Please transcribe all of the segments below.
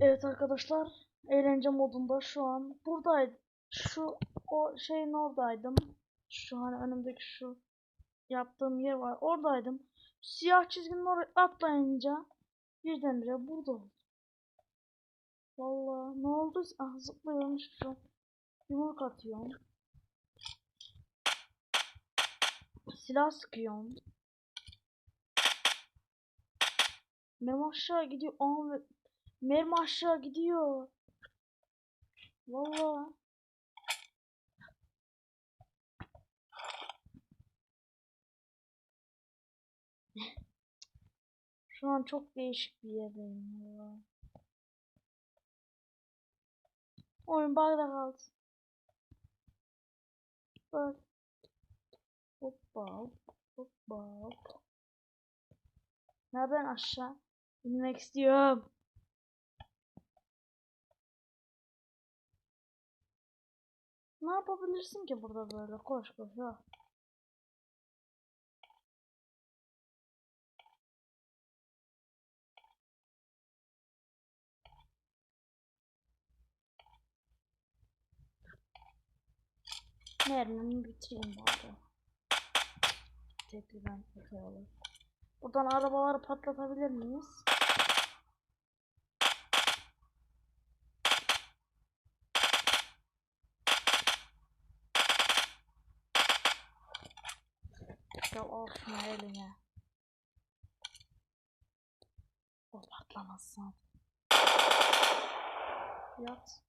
Evet arkadaşlar eğlence modunda şu an buradaydım. Şu o şeyin oradaydım. Şu hani önümdeki şu yaptığım yer var. Oradaydım. Siyah çizginin oraya atlayınca birdenbire burada oldum. Vallahi ne oldu? Ah zıplıyorum şu yumruk atıyorum. Silah sıkıyorum. Mermi aşağı gidiyor. Mermi aşağı gidiyor. Vallahi. Şu an çok değişik bir yerdeyim ya. Oyun bug'da kaldı. Bak. Hoppa hop, hoppa hop. Ya ben aşağı inmek istiyorum. Ne yapabilirsin ki burada böyle? Koş koş ya. Mermimi bitireyim bari. Tekrar patlayalım. Buradan arabaları patlatabilir miyiz? Ya al şunu eline. O patlamasın. Yat.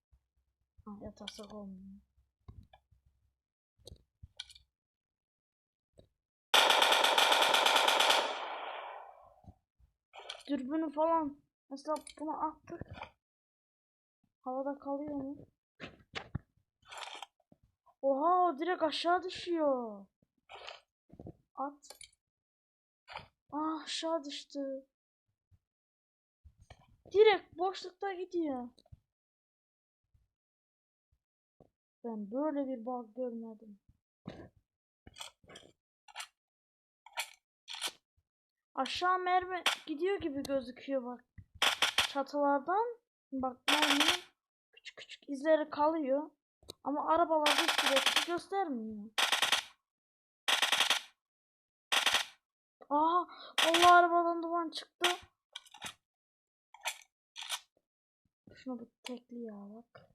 Ha, yatarsak olmuyor. Dürbünü falan. Mesela bunu attık. Havada kalıyor mu? Oha o direkt aşağı düşüyor. At. Ah aşağı düştü. Direkt boşlukta gidiyor. Ben böyle bir bug görmedim. Aşağı mermi gidiyor gibi gözüküyor bak. Çatılardan bak mermi küçük küçük izleri kalıyor. Ama arabalarda sürekli göstermiyor. Aha Allah arabadan duman çıktı. Şunu bir tekli ya bak.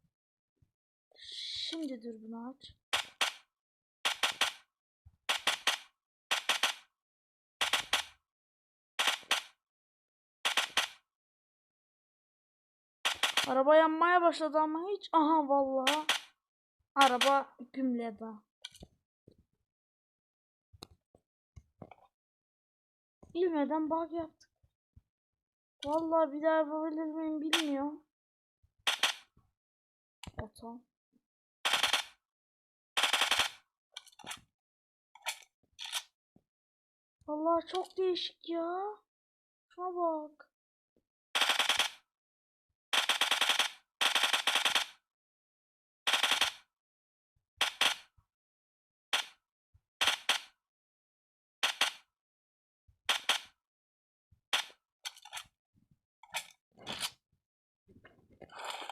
Şimdi dürbünü aç. Araba yanmaya başladı ama hiç aha vallahi araba gümledi. Bilmeden bug yaptık. Vallahi bir daha yapabilir miyim bilmiyorum. Oto. Vallahi çok değişik ya. Şuna bak.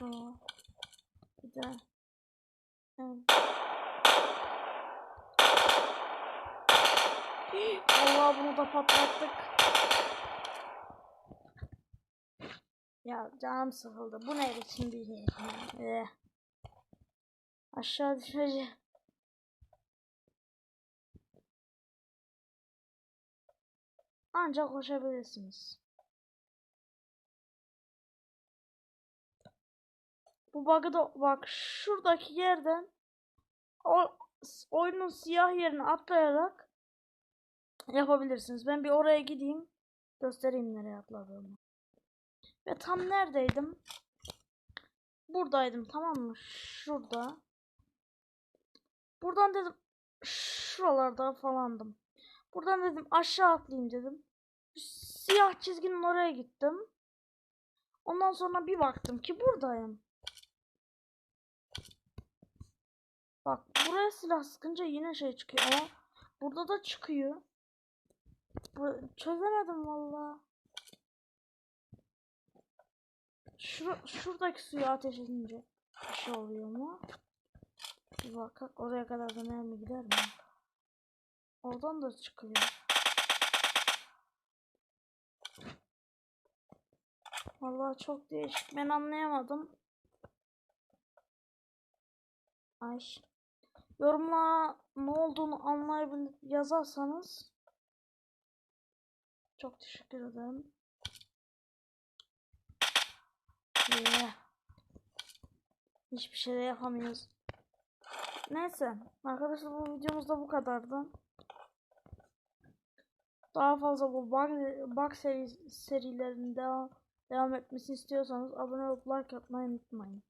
Aa, bir. Evet. Allah bunu da patlattık. Ya canım sıkıldı. Bu ne biçim bir? Eh. Aşağı düşeceğim. Ancak koşabilirsiniz. Bu bug'ı da bak şuradaki yerden o oyunun siyah yerine atlayarak yapabilirsiniz. Ben bir oraya gideyim. Göstereyim nereye atladığımı. Ve tam neredeydim? Buradaydım tamam mı? Şurada. Buradan dedim şuralarda falandım. Buradan dedim aşağı atlayayım dedim. Siyah çizginin oraya gittim. Ondan sonra bir baktım ki buradayım. Bak buraya silah sıkınca yine şey çıkıyor ama burada da çıkıyor. Bu, çözemedim valla. Şur şuradaki suyu ateş edince bir şey oluyor mu? Bir bak oraya kadar da mermi gider mi? Oradan da çıkıyor. Vallahi çok değişik. Ben anlayamadım. Ay. Yorumlara ne olduğunu anlayabilip yazarsanız çok teşekkür ederim. Yeah. Hiçbir şey de yapamıyoruz. Neyse arkadaşlar bu videomuz da bu kadardı. Daha fazla bu bug, bug seri, serilerinin devam, devam etmesini istiyorsanız abone olup like atmayı unutmayın.